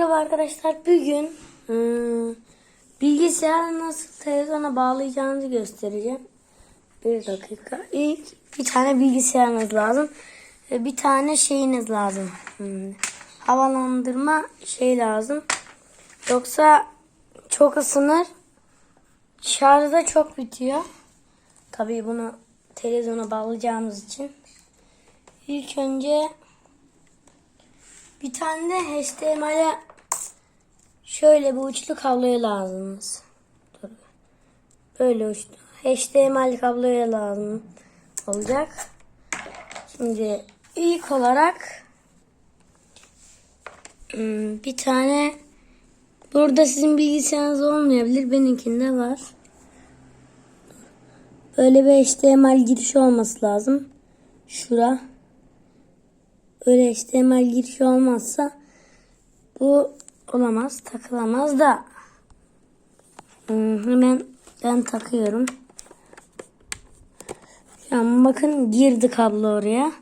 Merhaba arkadaşlar. Bugün ıı, bilgisayarı nasıl televizyona bağlayacağınızı göstereceğim. Bir dakika. İlk bir tane bilgisayarınız lazım. Ve bir tane şeyiniz lazım. Hmm, Havalandırma şey lazım. Yoksa çok ısınır. Şarjda çok bitiyor. Tabii bunu televizyona bağlayacağımız için. İlk önce bir tane de HDMI'ye şöyle bir uçlu kabloya lazımız. Dur. Böyle uçlu. HDMI kabloya lazım olacak. Şimdi ilk olarak hmm, bir tane burada sizin bilgisayarınız olmayabilir. Benimkinde var. Böyle bir HDMI girişi olması lazım. Şura. Öyle HDMI girişi olmazsa bu olamaz, takılamaz da. Hmm, hemen ben takıyorum. An bakın girdi kablo oraya.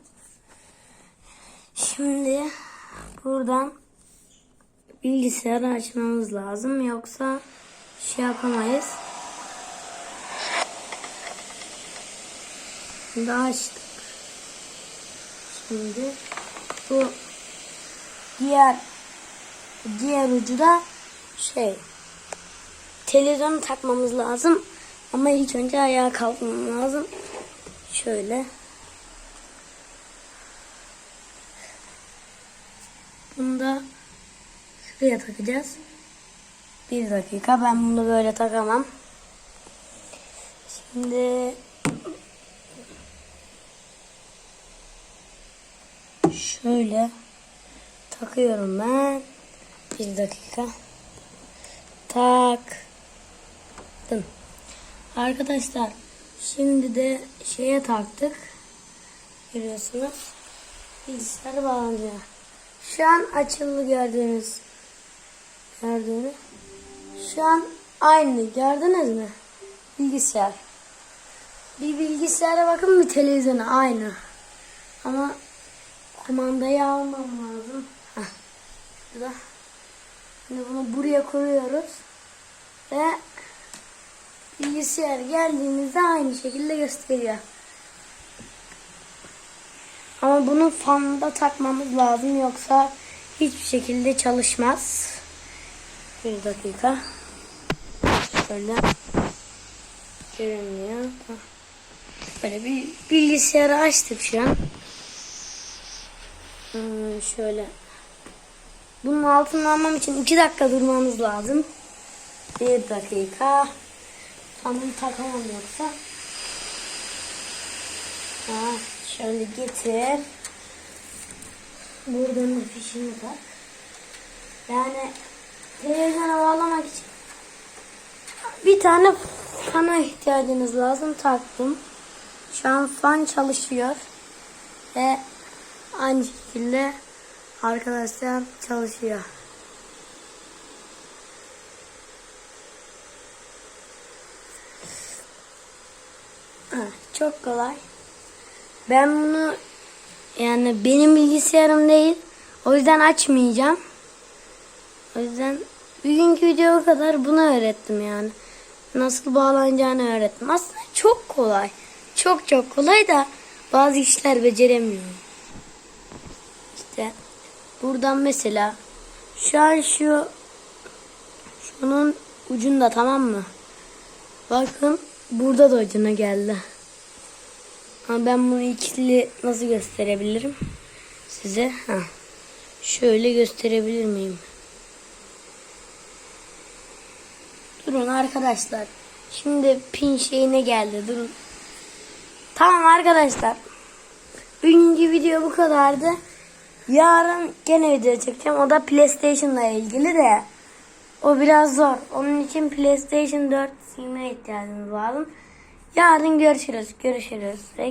Şimdi buradan bilgisayarı açmamız lazım. Yoksa şey yapamayız. Daha açtık. Şimdi bu diğer diğer ucu da şey televizyonu takmamız lazım. Ama ilk önce ayağa kalkmam lazım. Şöyle. Bunu da şuraya takacağız. Bir dakika ben bunu böyle takamam. Şimdi Şöyle takıyorum ben. Bir dakika. Taktım. Arkadaşlar şimdi de şeye taktık. Görüyorsunuz. Bilgisayar bağlanıyor. Şu an açıldı gördüğünüz. Gördüğünüz. Şu an aynı gördünüz mü? Bilgisayar. Bir bilgisayara bakın bir televizyona aynı. Ama kumandayı almam lazım. Heh. Şurada. Şimdi bunu buraya koyuyoruz. Ve bilgisayar geldiğimizde aynı şekilde gösteriyor. Ama bunu fanda takmamız lazım yoksa hiçbir şekilde çalışmaz. Bir dakika. Şöyle görünüyor. Böyle bir bilgisayarı açtık şu an. Hmm, şöyle. Bunun altını almam için 2 dakika durmamız lazım. 1 dakika. Tamam takamam yoksa. Ha, şöyle getir. Buradan da fişini tak. Yani televizyona bağlamak için bir tane fana ihtiyacınız lazım. Taktım. Şu an fan çalışıyor. Ve Aynı şekilde arkadaşlar çalışıyor. Çok kolay. Ben bunu yani benim bilgisayarım değil. O yüzden açmayacağım. O yüzden bugünkü video kadar bunu öğrettim yani. Nasıl bağlanacağını öğrettim. Aslında çok kolay. Çok çok kolay da bazı işler beceremiyorum. İşte buradan mesela şu an şu şunun ucunda tamam mı? Bakın burada da ucuna geldi. Ama ben bunu ikili nasıl gösterebilirim size? Ha. Şöyle gösterebilir miyim? Durun arkadaşlar. Şimdi pin şeyine geldi. Durun. Tamam arkadaşlar. Bugünkü video bu kadardı. Yarın gene video çekeceğim. O da PlayStation'la ilgili de. O biraz zor. Onun için PlayStation 4 silmeye ihtiyacımız lazım. Yarın görüşürüz. Görüşürüz. Ve